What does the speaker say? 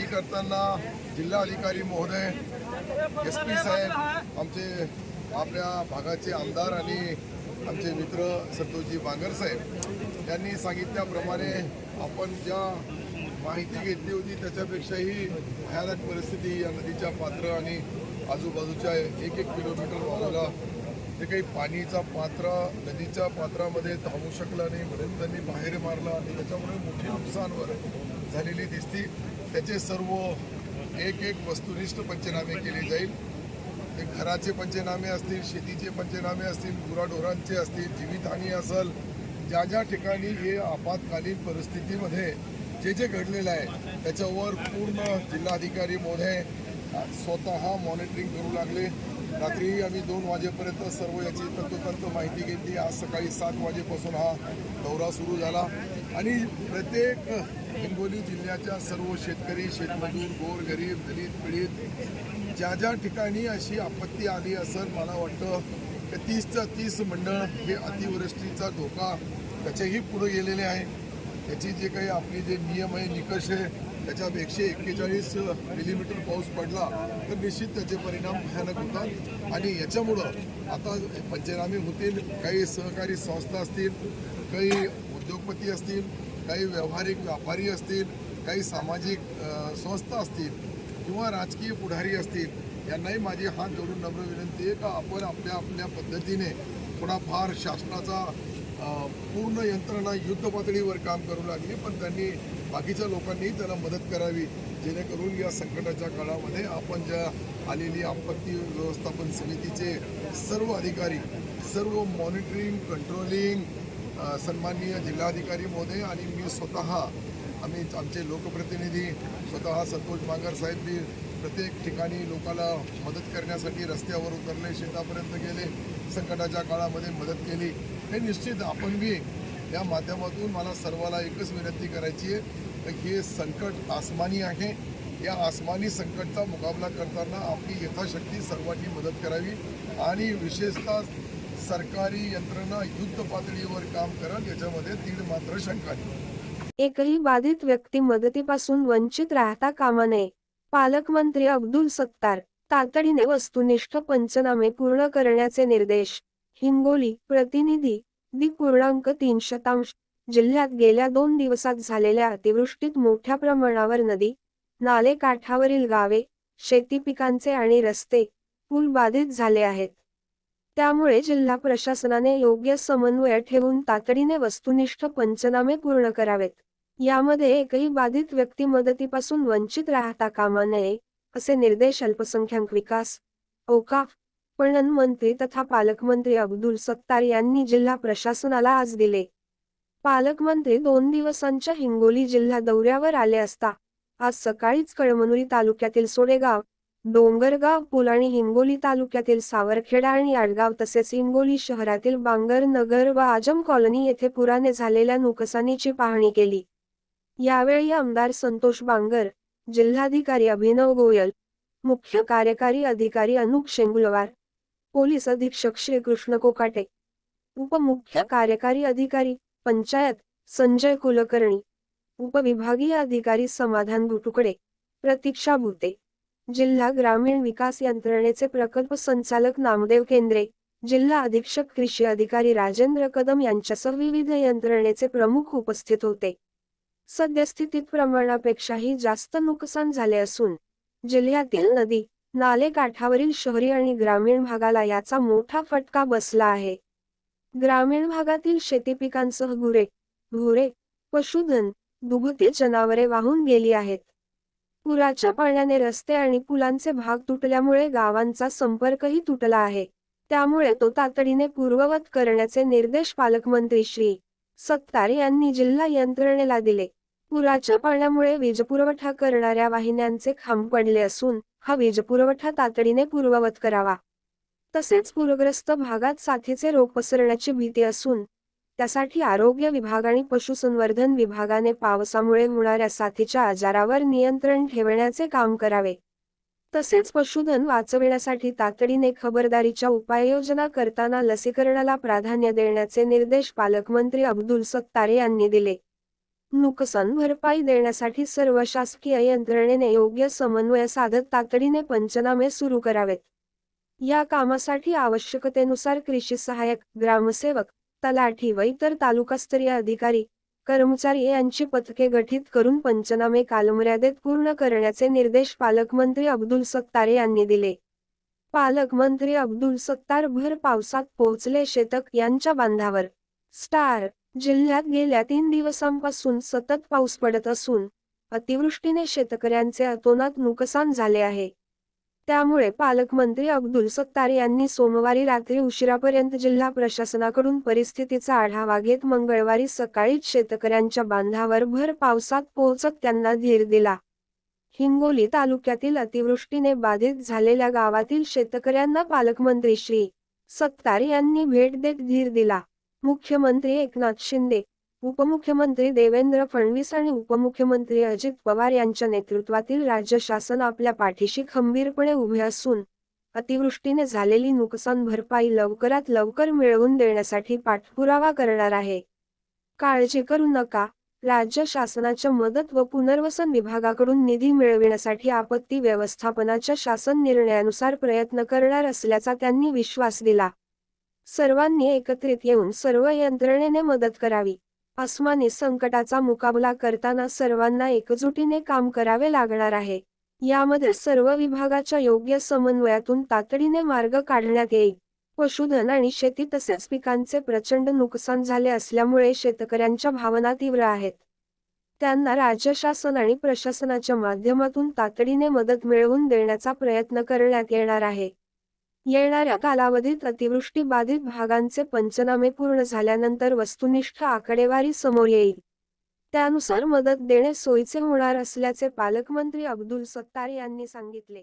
जिल्हा अधिकारी महोदय एस पी साहेब आमचे आपल्या भागाचे आमदार आणि आमचे मित्र संतोषजी बांगर साहेब यांनी सांगितल्याप्रमाणे आपण ज्या माहिती घेतली होती त्याच्यापेक्षाही भयानक परिस्थिती या नदीच्या पात्र आणि आजूबाजूच्या एक एक किलोमीटर वाहूला जे काही पाणीचा पात्र नदीच्या पात्रामध्ये धावू शकला नाही म्हणून त्यांनी बाहेर मारला आणि त्याच्यामुळे मोठी नुकसानवर झालेली दिसती. त्याचे सर्व एक एक वस्तुनिष्ठ पंचनामे केले जाईल. ते घराचे पंचनामे असतील शेतीचे पंचनामे असतील गुराढोरांचे असतील जीवितहानी असेल ज्या ज्या ठिकाणी हे आपत्कालीन परिस्थितीमध्ये जे जे घडलेलं आहे त्याच्यावर पूर्ण जिल्हाधिकारी महोदय स्वतः मॉनिटरिंग करू लागले. रात्री आम्ही दोन वाजेपर्यंत सर्व याची तंतोतंत माहिती घेतली. आज सकाळी सात वाजेपासून हा दौरा सुरू झाला. आणि प्रत्येक हिंगोली जिल्ह्याच्या सर्व शेतकरी शेतमजूर गोर गरीब दलित पीडित ज्या ज्या ठिकाणी अशी आपत्ती आली असं मला वाटतं की तीसच्या तीस मंडळ हे अतिवृष्टीचा धोका त्याचेही पुढे गेलेले आहे. त्याची जे काही आपली जे नियम आहे निकष आहे त्याच्यात एकशे एक्केचाळीस मिलीमीटर पाऊस पडला तर निश्चित त्याचे परिणाम भयानक होतात. आणि याच्यामुळं आता पंचनामे होतील काही सहकारी संस्था असतील काही उद्योगपती असतील काही व्यावहारिक व्यापारी असतील काही सामाजिक संस्था असतील किंवा राजकीय पुढारी असतील यांनाही माझी हात जोडून नम्र विनंती आहे का आपण आपल्या आपल्या पद्धतीने थोडाफार शासनाचा पूर्ण यंत्रणा युद्ध पातळीवर काम करू लागली पण त्यांनी बाकीच्या लोकांनीही त्याला मदत करावी जेणेकरून या संकटाच्या काळामध्ये आपण ज्या आलेली आपत्ती व्यवस्थापन समितीचे सर्व अधिकारी सर्व मॉनिटरिंग कंट्रोलिंग सन्माननीय जिल्हाधिकारी महोदय आणि मी स्वतः आम्ही आमचे लोकप्रतिनिधी स्वतः संतोष मांगर साहेब बी प्रत्येक ठिकाणी लोकाला मदत करण्यासाठी रस्त्यावर उतरले शेतापर्यंत गेले संकटाच्या काळामध्ये मदत केली. हे निश्चित आपण बी या माध्यमातून मला सर्वाला एकच विनंती करायची आहे तर हे संकट आसमानी आहे. या आसमानी संकटचा मुकाबला करताना आपली यथाशक्ती सर्वांनी मदत करावी आणि विशेषतः सरकारी यंत्रणा युद्ध पातळीवर काम करत याच्यामध्ये तीड मात्र शंका एकही बाधित व्यक्ती मदतीपासून वंचित राहता कामा नये. पालकमंत्री अब्दुल सत्तार तातडीने वस्तुनिष्ठ पंचनामे पूर्ण करण्याचे निर्देश हिंगोली प्रतिनिधी दि पूर्णांक तीन शतांश जिल्ह्यात गेल्या दोन दिवसात झालेल्या अतिवृष्टीत मोठ्या प्रमाणावर नदी नाले काठावरील गावे शेती पिकांचे आणि रस्ते पूल बाधित झाले आहेत. त्यामुळे जिल्हा प्रशासनाने योग्य समन्वय ठेवून तातडीने वस्तुनिष्ठ पंचनामे पूर्ण करावेत. यामध्ये एकही बाधित व्यक्ती मदतीपासून वंचित राहता कामा नये असे निर्देश अल्पसंख्याक विकास ओकाफ पणन मंत्री तथा पालकमंत्री अब्दुल सत्तार यांनी जिल्हा प्रशासनाला आज दिले. पालकमंत्री दोन दिवसांच्या हिंगोली जिल्हा दौऱ्यावर आले असता आज सकाळीच कळमनुरी तालुक्यातील सोडेगाव डोंगरगाव पूल आणि हिंगोली तालुक्यातील सावरखेडा आणि आडगाव तसेच हिंगोली शहरातील बांगर नगर व आजम कॉलनी येथे पुराने झालेल्या नुकसानीची पाहणी केली. यावेळी आमदार संतोष बांगर जिल्हाधिकारी अभिनव गोयल मुख्य कार्यकारी अधिकारी अनुप शेंगुलवार पोलीस अधीक्षक श्रीकृष्ण कोकाटे उपमुख्य कार्यकारी अधिकारी पंचायत संजय कुलकर्णी उपविभागीय अधिकारी समाधान गुटुकडे प्रतीक्षा भुते जिल्हा ग्रामीण विकास यंत्रणेचे प्रकल्प संचालक नामदेव केंद्रे जिल्हा अधीक्षक कृषी अधिकारी राजेंद्र कदम यांच्यासह विविध यंत्रणेचे प्रमुख उपस्थित होते. सद्यस्थितीत प्रमाणापेक्षाही जास्त नुकसान झाले असून जिल्ह्यातील नदी नाले काठावरील शहरी आणि ग्रामीण भागाला याचा मोठा फटका बसला आहे. ग्रामीण भागातील शेती पिकांसह गुरे पशुधन दुभती जनावरे वाहून गेली आहेत. पुराच्या पाण्याने रस्ते आणि पुलांचे भाग तुटल्यामुळे गावांचा संपर्कही तुटला आहे. त्यामुळे तो तातडीने पूर्ववत करण्याचे निर्देश पालकमंत्री श्री. सत्तार यांनी जिल्हा यंत्रणेला दिले. पुराच्या पाण्यामुळे वीजपुरवठा करणाऱ्या वाहिन्यांचे खांब पडले असून हा वीजपुरवठा तातडीने पूर्ववत करावा. तसेच पूरग्रस्त भागात साथीचे रोग पसरण्याची भीती असून त्यासाठी आरोग्य विभाग आणि पशुसंवर्धन विभागाने पावसामुळे होणाऱ्या साथीच्या आजारावर नियंत्रण ठेवण्याचे काम करावे. तसेच पशुधन वाचविण्यासाठी तातडीने खबरदारीच्या उपाययोजना करताना लसीकरणाला प्राधान्य देण्याचे निर्देश पालकमंत्री अब्दुल सत्तारे यांनी दिले. नुकसान भरपाई देण्यासाठी सर्व शासकीय यंत्रणेने योग्य समन्वय साधत तातडीने पंचनामे सुरू करावेत. या कामासाठी आवश्यकतेनुसार कृषी सहाय्यक ग्रामसेवक तलाठी व इतर तालुकास्तरीय अधिकारी कर्मचारी यांची पथके गठीत करून पंचनामे कालमर्यादेत पूर्ण करण्याचे निर्देश पालकमंत्री अब्दुल सत्तार यांनी दिले. पालकमंत्री अब्दुल सत्तार भर पावसात पोहोचले शेतक यांच्या बांधावर. स्टार जिल्ह्यात गेल्या तीन दिवसांपासून सतत पाऊस पडत असून अतिवृष्टीने शेतकऱ्यांचे अतोनात नुकसान झाले आहे. त्यामुळे पालकमंत्री अब्दुल सत्तार यांनी सोमवारी रात्री उशिरापर्यंत जिल्हा प्रशासनाकडून परिस्थितीचा आढावा घेत मंगळवारी सकाळीच शेतकऱ्यांच्या बांधावर भर पावसात पोहोचत त्यांना धीर दिला. हिंगोली तालुक्यातील अतिवृष्टीने बाधित झालेल्या गावातील शेतकऱ्यांना पालकमंत्री श्री सत्तार यांनी भेट देत धीर दिला. मुख्यमंत्री एकनाथ शिंदे उपमुख्यमंत्री देवेंद्र फडणवीस आणि उपमुख्यमंत्री अजित पवार यांच्या नेतृत्वातील राज्य शासन आपल्या पाठीशी खंबीरपणे उभे असून अतिवृष्टीने झालेली नुकसान भरपाई लवकरात लवकर मिळवून देण्यासाठी पाठपुरावा करणार आहे. काळजी करू नका. राज्य शासनाच्या मदत व पुनर्वसन विभागाकडून निधी मिळविण्यासाठी आपत्ती व्यवस्थापनाच्या शासन निर्णयानुसार प्रयत्न करणार असल्याचा त्यांनी विश्वास दिला. सर्वांनी एकत्रित येऊन सर्व यंत्रणेने मदत करावी. अस्मानी संकटाचा मुकाबला करताना सर्वांना एकजुटीने काम करावे लागणार आहे. यामध्ये सर्व विभागाच्या योग्य समन्वयातून तातडीने मार्ग काढण्यात येईल. पशुधन आणि शेती तसेच पिकांचे प्रचंड नुकसान झाले असल्यामुळे शेतकऱ्यांच्या भावना तीव्र आहेत. त्यांना राज्य शासन आणि प्रशासनाच्या माध्यमातून तातडीने मदत मिळवून देण्याचा प्रयत्न करण्यात येणार आहे. येणाऱ्या कालावधीत अतिवृष्टी बाधित भागांचे पंचनामे पूर्ण झाल्यानंतर वस्तुनिष्ठ आकडेवारी समोर येईल. त्यानुसार मदत देणे सोयीचे होणार असल्याचे पालकमंत्री अब्दुल सत्तार यांनी सांगितले.